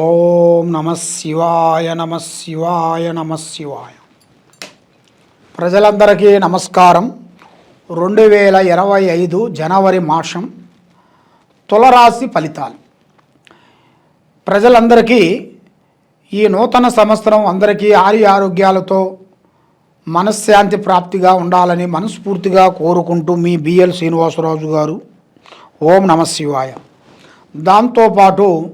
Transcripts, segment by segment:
ఓం నమ శివాయ నమ శివాయ నమ శివాయ. ప్రజలందరికీ నమస్కారం. రెండు వేల ఇరవై ఐదు జనవరి మాసం తులరాశి ఫలితాలు. ప్రజలందరికీ ఈ నూతన సంవత్సరం అందరికీ ఆరి ఆరోగ్యాలతో మనశ్శాంతి ప్రాప్తిగా ఉండాలని మనస్ఫూర్తిగా కోరుకుంటూ మీ బిఎల్ శ్రీనివాసరాజు గారు. ఓం నమ శివాయ. దాంతోపాటు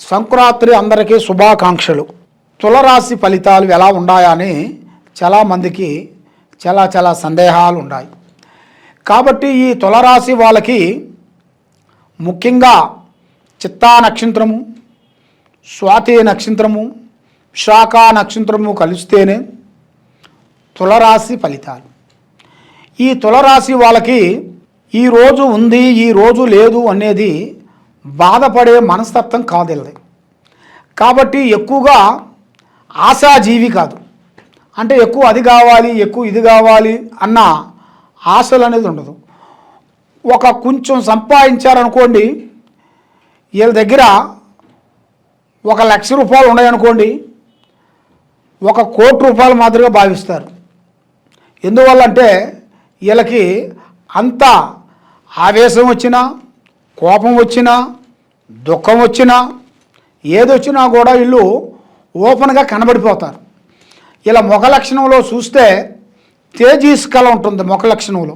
సంక్రాంతి అందరికీ శుభాకాంక్షలు. తులరాశి ఫలితాలు ఎలా ఉన్నాయని చాలామందికి చాలా చాలా సందేహాలు ఉన్నాయి. కాబట్టి ఈ తులరాశి వాళ్ళకి ముఖ్యంగా చిత్తా నక్షత్రము స్వాతి నక్షత్రము శాఖ నక్షత్రము కలిస్తేనే తులరాశి ఫలితాలు. ఈ తులరాశి వాళ్ళకి ఈ రోజు ఉంది ఈ రోజు లేదు అనేది బాధపడే మనస్తత్వం కాదు కాబట్టి ఎక్కువగా ఆశాజీవి కాదు. అంటే ఎక్కువ అది కావాలి ఎక్కువ ఇది కావాలి అన్న ఆశలు అనేది ఉండదు. ఒక కొంచెం సంపాదించారనుకోండి వీళ్ళ దగ్గర ఒక లక్ష రూపాయలు ఉన్నాయనుకోండి ఒక కోటి రూపాయలు మాదిరిగా భావిస్తారు. ఎందువల్ల అంటే వీళ్ళకి అంత ఆవేశం వచ్చినా కోపం వచ్చినా దుఃఖం వచ్చినా ఏదొచ్చినా కూడా వీళ్ళు ఓపెన్గా కనబడిపోతారు. ఇలా ముఖ లక్షణంలో చూస్తే తేజీస్ కళ ఉంటుంది ముఖ లక్షణంలో.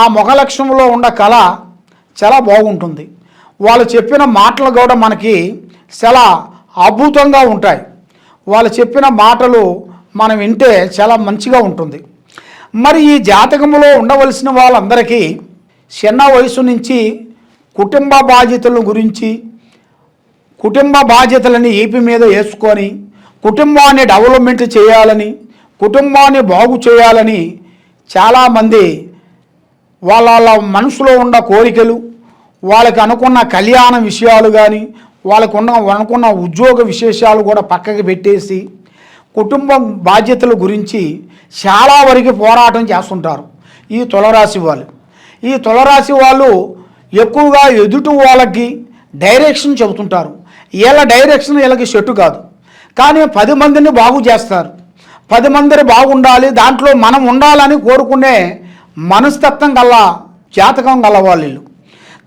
ఆ ముఖ లక్షణంలో ఉన్న కళ చాలా బాగుంటుంది. వాళ్ళు చెప్పిన మాటలు కూడా మనకి చాలా అద్భుతంగా ఉంటాయి. వాళ్ళు చెప్పిన మాటలు మనం వింటే చాలా మంచిగా ఉంటుంది. మరి ఈ జాతకంలో ఉండవలసిన వాళ్ళందరికీ చిన్న వయసు నుంచి కుటుంబ బాధ్యతల గురించి కుటుంబ బాధ్యతలని ఏపీ మీద వేసుకొని కుటుంబాన్ని డెవలప్మెంట్ చేయాలని కుటుంబాన్ని బాగు చేయాలని చాలామంది వాళ్ళ వాళ్ళ మనసులో ఉన్న కోరికలు వాళ్ళకి అనుకున్న కళ్యాణ విషయాలు కానీ వాళ్ళకు ఉన్న అనుకున్న ఉద్యోగ విశేషాలు కూడా పక్కకి పెట్టేసి కుటుంబం బాధ్యతల గురించి చాలా వరకు పోరాటం చేస్తుంటారు ఈ తులరాశి వాళ్ళు. ఈ తులరాశి వాళ్ళు ఎక్కువగా ఎదుటి వాళ్ళకి డైరెక్షన్ చెబుతుంటారు. వీళ్ళ డైరెక్షన్ వీళ్ళకి చెట్టు కాదు. కానీ పది మందిని బాగు చేస్తారు. పది మందిని బాగుండాలి దాంట్లో మనం ఉండాలని కోరుకునే మనస్తత్వం గల జాతకం గల వాళ్ళు వీళ్ళు.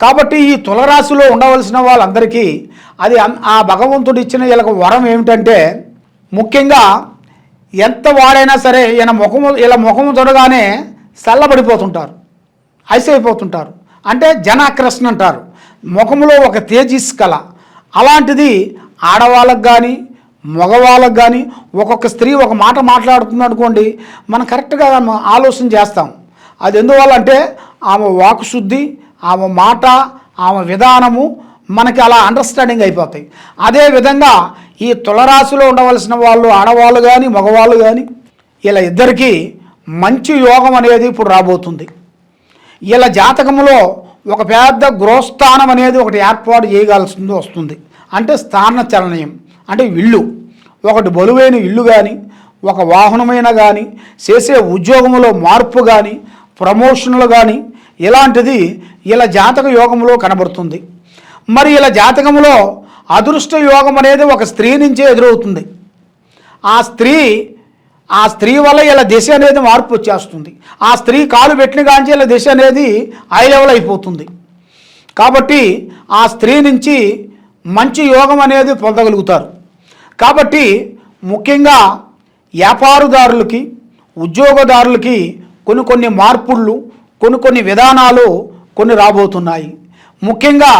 కాబట్టి ఈ తులరాశిలో ఉండవలసిన వాళ్ళందరికీ అది ఆ భగవంతుడు ఇచ్చిన వీళ్ళకి వరం ఏమిటంటే ముఖ్యంగా ఎంత వాడైనా సరే ఈయన ముఖము ఇలా ముఖము చూడగానే చల్లబడిపోతుంటారు. ఐసైపోతుంటారు. అంటే జనాకర్షణ అంటారు. ముఖంలో ఒక తేజస్ కళ. అలాంటిది ఆడవాళ్ళకు కానీ మగవాళ్ళకు కానీ ఒక్కొక్క స్త్రీ ఒక మాట మాట్లాడుతుంది అనుకోండి మనం కరెక్ట్గా మనం ఆలోచన చేస్తాం. అది ఎందువల్ల అంటే ఆమె వాక్శుద్ధి ఆమె మాట ఆమె విధానము మనకి అలా అండర్స్టాండింగ్ అయిపోతాయి. అదే విధంగా ఈ తులరాశిలో ఉండవలసిన వాళ్ళు ఆడవాళ్ళు కానీ మగవాళ్ళు కానీ ఇలా ఇద్దరికీ మంచి యోగం అనేది ఇప్పుడు రాబోతుంది. వీళ్ళ జాతకంలో ఒక పెద్ద గృహస్థానం అనేది ఒకటి ఏర్పాటు చేయగలసింది వస్తుంది. అంటే స్థాన చలనయం అంటే ఇల్లు. ఒకటి బలువైన ఇల్లు కానీ ఒక వాహనమైన కానీ చేసే ఉద్యోగంలో మార్పు కానీ ప్రమోషన్లు కానీ ఇలాంటిది ఇలా జాతక యోగంలో కనబడుతుంది. మరి ఇలా జాతకంలో అదృష్ట యోగం అనేది ఒక స్త్రీ నుంచే ఎదురవుతుంది. ఆ స్త్రీ ఆ స్త్రీ వల్ల ఇలా దిశ అనేది మార్పు వచ్చేస్తుంది. ఆ స్త్రీ కాలు పెట్టిన కాంచి ఇలా దిశ అనేది హై లెవెల్ అయిపోతుంది. కాబట్టి ఆ స్త్రీ నుంచి మంచి యోగం అనేది పొందగలుగుతారు. కాబట్టి ముఖ్యంగా వ్యాపారదారులకి ఉద్యోగదారులకి కొన్ని కొన్ని మార్పుళ్ళు కొన్ని కొన్ని విధానాలు కొన్ని రాబోతున్నాయి. ముఖ్యంగా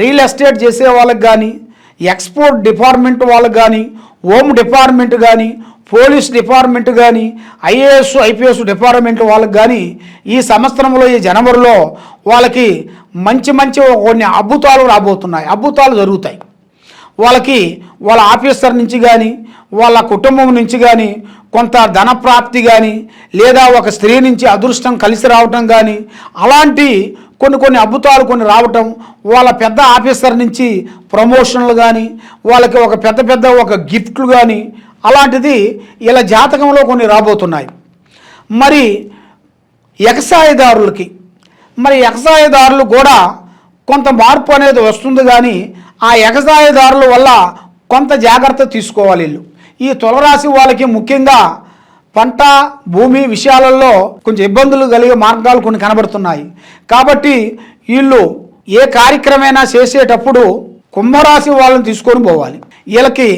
రియల్ ఎస్టేట్ చేసే వాళ్ళకి కానీ ఎక్స్పోర్ట్ డిపార్ట్మెంట్ వాళ్ళకు కానీ హోమ్ డిపార్ట్మెంట్ కానీ పోలీస్ డిపార్ట్మెంట్ కానీ ఐఏఎస్ ఐపీఎస్ డిపార్ట్మెంట్ వాళ్ళకి కానీ ఈ సంవత్సరంలో ఈ జనవరిలో వాళ్ళకి మంచి మంచి కొన్ని అద్భుతాలు రాబోతున్నాయి. అద్భుతాలు జరుగుతాయి. వాళ్ళకి వాళ్ళ ఆఫీసర్ నుంచి కానీ వాళ్ళ కుటుంబం నుంచి కానీ కొంత ధన ప్రాప్తి కానీ లేదా ఒక స్త్రీ నుంచి అదృష్టం కలిసి రావటం కానీ అలాంటి కొన్ని కొన్ని అద్భుతాలు కొన్ని రావటం వాళ్ళ పెద్ద ఆఫీసర్ నుంచి ప్రమోషన్లు కానీ వాళ్ళకి ఒక పెద్ద పెద్ద ఒక గిఫ్ట్లు కానీ అలాంటిది ఇలా జాతకంలో కొన్ని రాబోతున్నాయి. మరి ఎగసాయదారులకి మరి ఎగసాయదారులు కూడా కొంత మార్పు అనేది వస్తుంది కానీ ఆ ఎగసాయదారుల వల్ల కొంత జాగ్రత్త తీసుకోవాలి వీళ్ళు. ఈ తులరాశి వాళ్ళకి ముఖ్యంగా పంట భూమి విషయాలలో కొంచెం ఇబ్బందులు కలిగే మార్గాలు కొన్ని కనబడుతున్నాయి. కాబట్టి వీళ్ళు ఏ కార్యక్రమైనా చేసేటప్పుడు కుంభరాశి వాళ్ళని తీసుకొని పోవాలి. వీళ్ళకి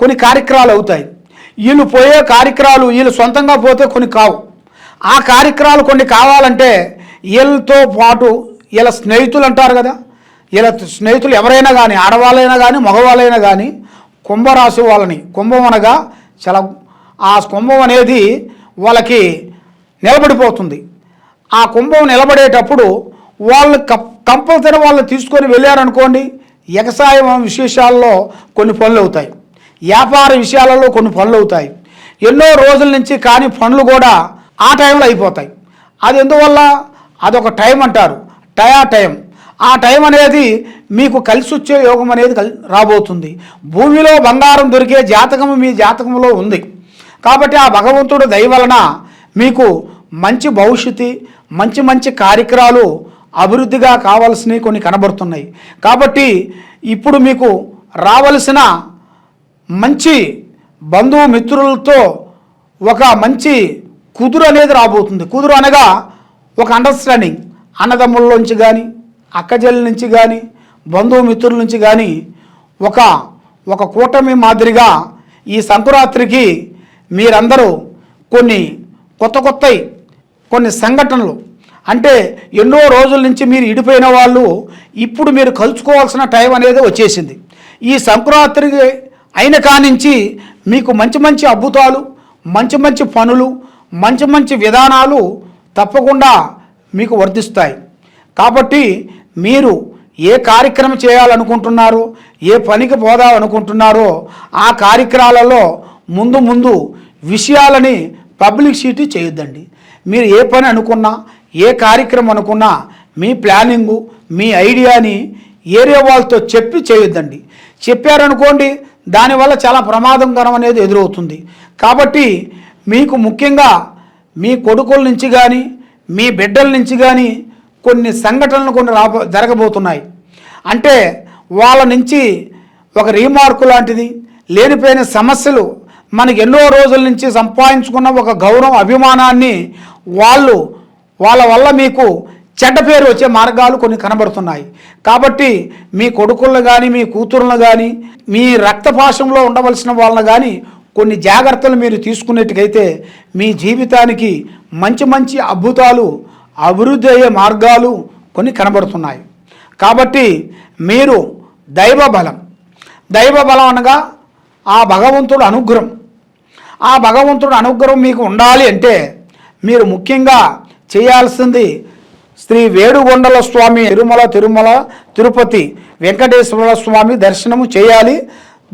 కొన్ని కార్యక్రమాలు అవుతాయి. వీళ్ళు పోయే కార్యక్రమాలు వీళ్ళు సొంతంగా పోతే కొన్ని కావు. ఆ కార్యక్రమాలు కొన్ని కావాలంటే వీళ్ళతో పాటు వీళ్ళ స్నేహితులు అంటారు కదా. వీళ్ళ స్నేహితులు ఎవరైనా కానీ ఆడవాళ్ళైనా కానీ మగవాళ్ళైనా కానీ కుంభరాశి వాళ్ళని కుంభం అనగా చాలా ఆ కుంభం అనేది వాళ్ళకి నిలబడిపోతుంది. ఆ కుంభం నిలబడేటప్పుడు వాళ్ళు కంపల్సరీ వాళ్ళు తీసుకొని వెళ్ళారనుకోండి వ్యవసాయం విశేషాల్లో కొన్ని పనులు అవుతాయి. వ్యాపార విషయాలలో కొన్ని పనులు అవుతాయి. ఎన్నో రోజుల నుంచి కానీ పనులు కూడా ఆ టైంలో అయిపోతాయి. అది ఎందువల్ల? అదొక టైం అంటారు. టయా టైం. ఆ టైం అనేది మీకు కలిసి వచ్చే యోగం అనేది రాబోతుంది. భూమిలో బంగారం దొరికే జాతకం మీ జాతకంలో ఉంది. కాబట్టి ఆ భగవంతుడు దయ వలన మీకు మంచి భవిష్యత్తు మంచి మంచి కార్యక్రమాలు అభివృద్ధిగా కావాల్సినవి కొన్ని కనబడుతున్నాయి. కాబట్టి ఇప్పుడు మీకు రావలసిన మంచి బంధువు మిత్రులతో ఒక మంచి కుదురు అనేది రాబోతుంది. కుదురు అనగా ఒక అండర్స్టాండింగ్ అన్నదమ్ముల్లోంచి కానీ అక్కజల్లి నుంచి కానీ బంధువు మిత్రుల నుంచి కానీ ఒక ఒక కూటమి మాదిరిగా ఈ సంకురాత్రికి మీరందరూ కొన్ని కొత్త కొత్తవి కొన్ని సంఘటనలు. అంటే ఎన్నో రోజుల నుంచి మీరు ఇడిపోయిన వాళ్ళు ఇప్పుడు మీరు కలుసుకోవాల్సిన టైం అనేది వచ్చేసింది. ఈ సంక్రాంతి అయిన కానించి మీకు మంచి మంచి అద్భుతాలు మంచి మంచి పనులు మంచి మంచి విధానాలు తప్పకుండా మీకు వర్ధిస్తాయి కాబట్టి మీరు ఏ కార్యక్రమం చేయాలనుకుంటున్నారో ఏ పనికి పోదామనుకుంటున్నారో ఆ కార్యక్రమాలలో ముందు ముందు విషయాలని పబ్లిసిటీ చేయొద్దండి. మీరు ఏ పని అనుకున్నా ఏ కార్యక్రమం అనుకున్నా మీ ప్లానింగు మీ ఐడియాని ఏరియా వాళ్ళతో చెప్పి చేయొద్దండి. చెప్పారనుకోండి దానివల్ల చాలా ప్రమాదకరం అనేది ఎదురవుతుంది. కాబట్టి మీకు ముఖ్యంగా మీ కొడుకుల నుంచి కానీ మీ బిడ్డల నుంచి కానీ కొన్ని సంఘటనలు కొన్ని రాబో జరగబోతున్నాయి. అంటే వాళ్ళ నుంచి ఒక రీమార్కు లాంటిది లేనిపోయిన సమస్యలు మనకి ఎన్నో రోజుల నుంచి సంపాదించుకున్న ఒక గౌరవం అభిమానాన్ని వాళ్ళు వాళ్ళ వల్ల మీకు చెడ్డ పేరు వచ్చే మార్గాలు కొన్ని కనబడుతున్నాయి. కాబట్టి మీ కొడుకులను కానీ మీ కూతురులను కానీ మీ రక్తపాశంలో ఉండవలసిన వాళ్ళని కానీ కొన్ని జాగ్రత్తలు మీరు తీసుకున్నట్టుకైతే మీ జీవితానికి మంచి మంచి అద్భుతాలు అభివృద్ధి అయ్యే మార్గాలు కొన్ని కనబడుతున్నాయి. కాబట్టి మీరు దైవ బలం దైవ బలం అనగా ఆ భగవంతుడు అనుగ్రహం. ఆ భగవంతుడు అనుగ్రహం మీకు ఉండాలి అంటే మీరు ముఖ్యంగా చేయాల్సింది శ్రీ వేడుగొండల స్వామి తిరుమల తిరుమల తిరుపతి వెంకటేశ్వర స్వామి దర్శనము చేయాలి.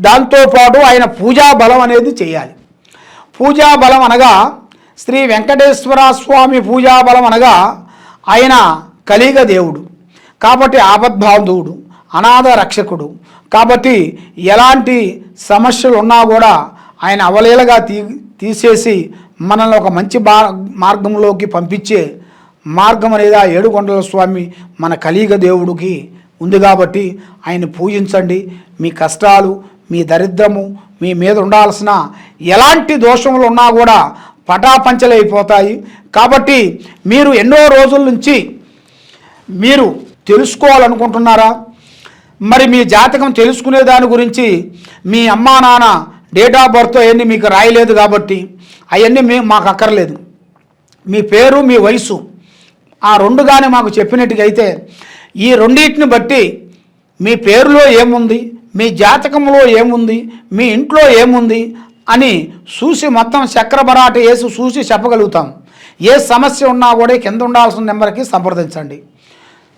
దాంతోపాటు ఆయన పూజా బలం అనేది చేయాలి. పూజా బలం అనగా శ్రీ వెంకటేశ్వర స్వామి పూజా బలం అనగా ఆయన కలిగ దేవుడు. కాబట్టి ఆపద్బాంధవుడు. అనాథ రక్షకుడు. కాబట్టి ఎలాంటి సమస్యలు ఉన్నా కూడా ఆయన అవలీలగా తీ తీసేసి మనల్ని ఒక మంచి మార్గంలోకి పంపించే మార్గం అనేది ఆ ఏడుకొండల స్వామి మన కలియుగ దేవుడికి ఉంది కాబట్టి ఆయన పూజించండి. మీ కష్టాలు మీ దరిద్రము మీ మీద ఉండాల్సిన ఎలాంటి దోషములు ఉన్నా కూడా పటాపంచలైపోతాయి. కాబట్టి మీరు ఎన్నో రోజుల నుంచి మీరు తెలుసుకోవాలనుకుంటున్నారా? మరి మీ జాతకం తెలుసుకునే దాని గురించి మీ అమ్మా నాన్న డేట్ ఆఫ్ బర్త్ అవన్నీ మీకు రాయలేదు కాబట్టి అవన్నీ మేము మాకు అక్కర్లేదు. మీ పేరు మీ వయసు ఆ రెండు కానీ మాకు చెప్పినట్టుగా అయితే ఈ రెండింటిని బట్టి మీ పేరులో ఏముంది మీ జాతకంలో ఏముంది మీ ఇంట్లో ఏముంది అని చూసి మొత్తం చక్రబరాట వేసి చూసి చెప్పగలుగుతాం. ఏ సమస్య ఉన్నా కూడా కింద ఉండాల్సిన నెంబర్కి సంప్రదించండి.